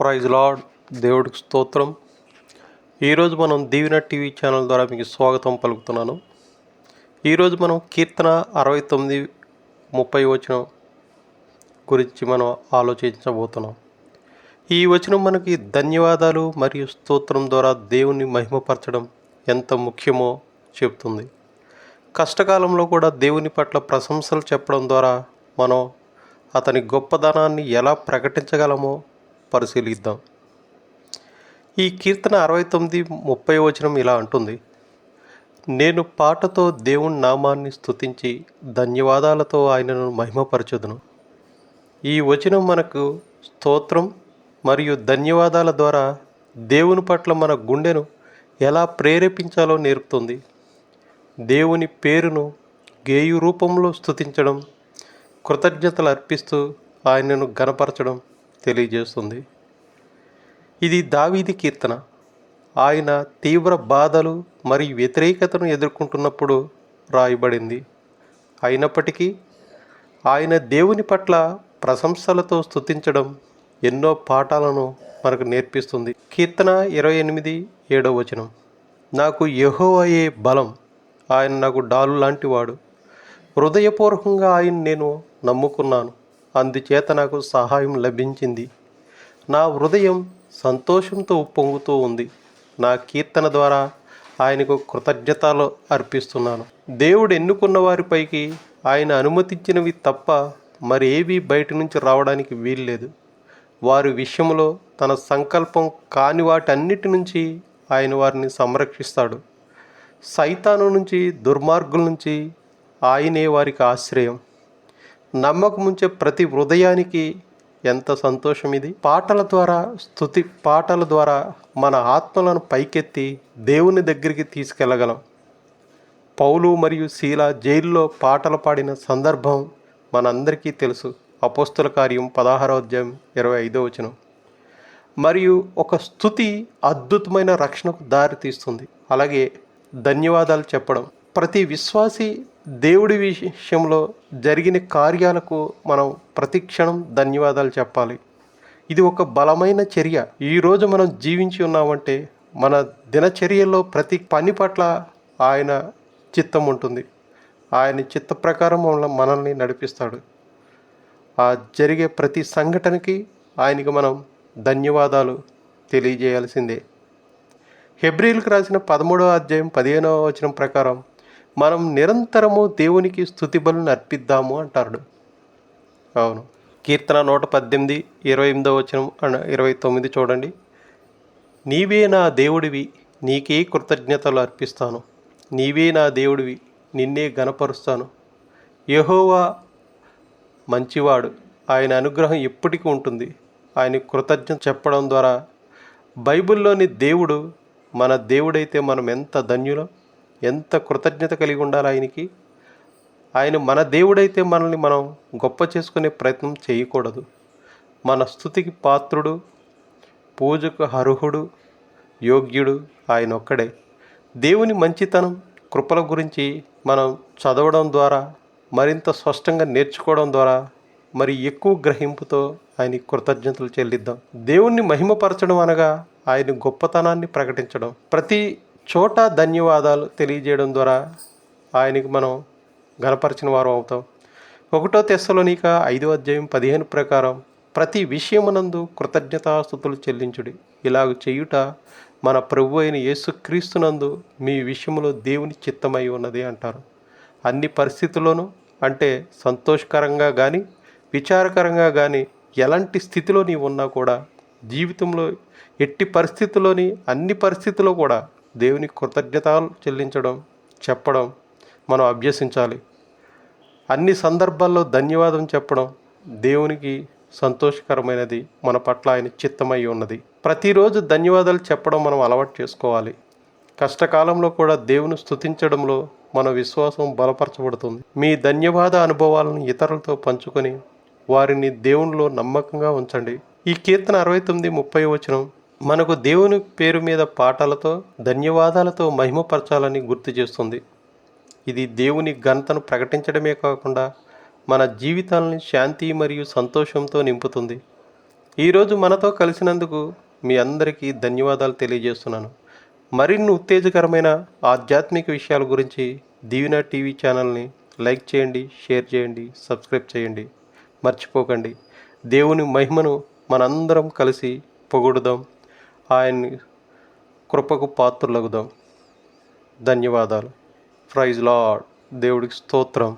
Praise lord దేవుడికి స్తోత్రం. ఈరోజు మనం దీవెన టీవీ ఛానల్ ద్వారా మీకు స్వాగతం పలుకుతున్నాను. ఈరోజు మనం కీర్తన అరవై తొమ్మిది ముప్పై వచనం గురించి మనం ఆలోచించబోతున్నాం. ఈ వచనం మనకి ధన్యవాదాలు మరియు స్తోత్రం ద్వారా దేవుణ్ణి మహిమపరచడం ఎంత ముఖ్యమో చెప్తుంది. కష్టకాలంలో కూడా దేవుని పట్ల ప్రశంసలు చెప్పడం ద్వారా మనం అతని గొప్పదనాన్ని ఎలా ప్రకటించగలమో పరిశీలిద్దాం. ఈ కీర్తన అరవై తొమ్మిది ముప్పై వచనం ఇలా అంటుంది. నేను పాటతో దేవుని నామాన్ని స్తుతించి ధన్యవాదాలతో ఆయనను మహిమపరచుదును. ఈ వచనం మనకు స్తోత్రం మరియు ధన్యవాదాల ద్వారా దేవుని పట్ల మన గుండెను ఎలా ప్రేరేపించాలో నేర్పుతుంది. దేవుని పేరును గేయు రూపంలో స్థుతించడం కృతజ్ఞతలు అర్పిస్తూ ఆయనను గనపరచడం తెలియజేస్తుంది. ఇది దావీది కీర్తన. ఆయన తీవ్ర బాధలు మరియు వ్యతిరేకతను ఎదుర్కొంటున్నప్పుడు రాయబడింది. అయినప్పటికీ ఆయన దేవుని పట్ల ప్రశంసలతో స్తుతించడం ఎన్నో పాఠాలను మనకు నేర్పిస్తుంది. కీర్తన ఇరవై ఎనిమిది ఏడవ వచనం. నాకు యెహోవాయే బలం. ఆయన నాకు డాలు లాంటివాడు హృదయపూర్వకంగా ఆయన నేను నమ్ముకున్నాను. అందుచేత నాకు సహాయం లభించింది. నా హృదయం సంతోషంతో ఉప్పొంగుతూ ఉంది. నా కీర్తన ద్వారా ఆయనకు కృతజ్ఞతలు అర్పిస్తున్నాను. దేవుడు ఎన్నుకున్న వారిపైకి ఆయన అనుమతించినవి తప్ప మరేవి బయట నుంచి రావడానికి వీల్లేదు. వారి విషయంలో తన సంకల్పం కాని వాటన్నిటి నుంచి ఆయన వారిని సంరక్షిస్తాడు. సైతాను నుంచి దుర్మార్గుల నుంచి ఆయనే వారికి ఆశ్రయం. నమ్మకముంచే ప్రతి హృదయానికి ఎంత సంతోషం ఇది? పాటల ద్వారా స్థుతి పాటల ద్వారా మన ఆత్మలను పైకెత్తి దేవుని దగ్గరికి తీసుకెళ్ళగలం పౌలు మరియు శీల జైల్లో పాటలు పాడిన సందర్భం మనందరికీ తెలుసు. అపోస్తుల కార్యం పదహారో అధ్యాయం ఇరవై ఐదో వచనం. మరియు ఒక స్థుతి అద్భుతమైన రక్షణకు దారి తీస్తుంది అలాగే ధన్యవాదాలు చెప్పడం. ప్రతి విశ్వాసి దేవుడి విషయంలో జరిగిన కార్యాలకు మనం ప్రతిక్షణం ధన్యవాదాలు చెప్పాలి. ఇది ఒక బలమైన చర్య. ఈరోజు మనం జీవించి ఉన్నామంటే మన దినచర్యల్లో ప్రతి పని పట్ల ఆయన చిత్తం ఉంటుంది. ఆయన చిత్త ప్రకారం మనల్ని నడిపిస్తాడు. ఆ జరిగే ప్రతి సంఘటనకి ఆయనకి మనం ధన్యవాదాలు తెలియజేయాల్సిందే. హెబ్రిల్కి రాసిన పదమూడవ అధ్యాయం పదిహేనవ వచనం ప్రకారం మనం నిరంతరము దేవునికి స్థుతిబలను అర్పిద్దాము అంటాడు అవును. కీర్తన నూట పద్దెనిమిది ఇరవై ఎనిమిదో వచనం ఇరవై తొమ్మిది చూడండి. నీవే నా దేవుడివి నీకే కృతజ్ఞతలు అర్పిస్తాను. నీవే నా దేవుడివి నిన్నే గనపరుస్తాను యహోవా మంచివాడు ఆయన అనుగ్రహం ఎప్పటికీ ఉంటుంది. ఆయన కృతజ్ఞత చెప్పడం ద్వారా బైబిల్లోని దేవుడు మన దేవుడైతే మనం ఎంత ధన్యులం? ఎంత కృతజ్ఞత కలిగి ఉండాలి ఆయనకి? ఆయన మన దేవుడైతే మనల్ని మనం గొప్ప చేసుకునే ప్రయత్నం చేయకూడదు. మన స్థుతికి పాత్రుడు పూజకు అర్హుడు యోగ్యుడు ఆయన ఒక్కడే. దేవుని మంచితనం కృపల గురించి మనం చదవడం ద్వారా మరింత స్పష్టంగా నేర్చుకోవడం ద్వారా మరి ఎక్కువ గ్రహింపుతో ఆయన కృతజ్ఞతలు చెల్లిద్దాం. దేవుణ్ణి మహిమపరచడం అనగా ఆయన గొప్పతనాన్ని ప్రకటించడం. ప్రతి చోట ధన్యవాదాలు తెలియజేయడం ద్వారా ఆయనకి మనం గనపరిచిన వారు అవుతాం. ఒకటో తెస్సలోనిక ఐదో అధ్యాయం పదిహేను ప్రకారం ప్రతి విషయమునందు కృతజ్ఞతాస్థుతులు చెల్లించుడి. ఇలాగ చేయుట మన ప్రభు అయిన యేసుక్రీస్తునందు మీ విషయంలో దేవుని చిత్తమై ఉన్నది అంటారు. అన్ని పరిస్థితుల్లోనూ అంటే సంతోషకరంగా కానీ విచారకరంగా కానీ ఎలాంటి స్థితిలో నీవు ఉన్నా కూడా జీవితంలో ఎట్టి పరిస్థితుల్లోని అన్ని పరిస్థితుల్లో కూడా దేవుని కృతజ్ఞత చెల్లించడం చెప్పడం మనం అభ్యసించాలి. అన్ని సందర్భాల్లో ధన్యవాదం చెప్పడం దేవునికి సంతోషకరమైనది మన పట్ల ఆయన చిత్తమై ఉన్నది. ప్రతిరోజు ధన్యవాదాలు చెప్పడం మనం అలవాటు చేసుకోవాలి. కష్టకాలంలో కూడా దేవుని స్థుతించడంలో మన విశ్వాసం బలపరచబడుతుంది. మీ ధన్యవాద అనుభవాలను ఇతరులతో పంచుకొని వారిని దేవునిలో నమ్మకంగా ఉంచండి. ఈ కీర్తన అరవై తొమ్మిది ముప్పై వచనం మనకు దేవుని పేరు మీద పాటలతో ధన్యవాదాలతో మహిమపరచాలని గుర్తు చేస్తుంది. ఇది దేవుని ఘనతను ప్రకటించడమే కాకుండా మన జీవితాలని శాంతి మరియు సంతోషంతో నింపుతుంది. ఈరోజు మనతో కలిసినందుకు మీ అందరికీ ధన్యవాదాలు తెలియజేస్తున్నాను. మరిన్ని ఉత్తేజకరమైన ఆధ్యాత్మిక విషయాల గురించి దీవెన టీవీ ఛానల్ని లైక్ చేయండి షేర్ చేయండి సబ్స్క్రైబ్ చేయండి. మర్చిపోకండి. దేవుని మహిమను మనందరం కలిసి పొగుడుదాం. ఆయన్ని కృపకు పాత్రలగుదాం. ధన్యవాదాలు. ప్రైజ్ లాడ్ దేవుడికి స్తోత్రం.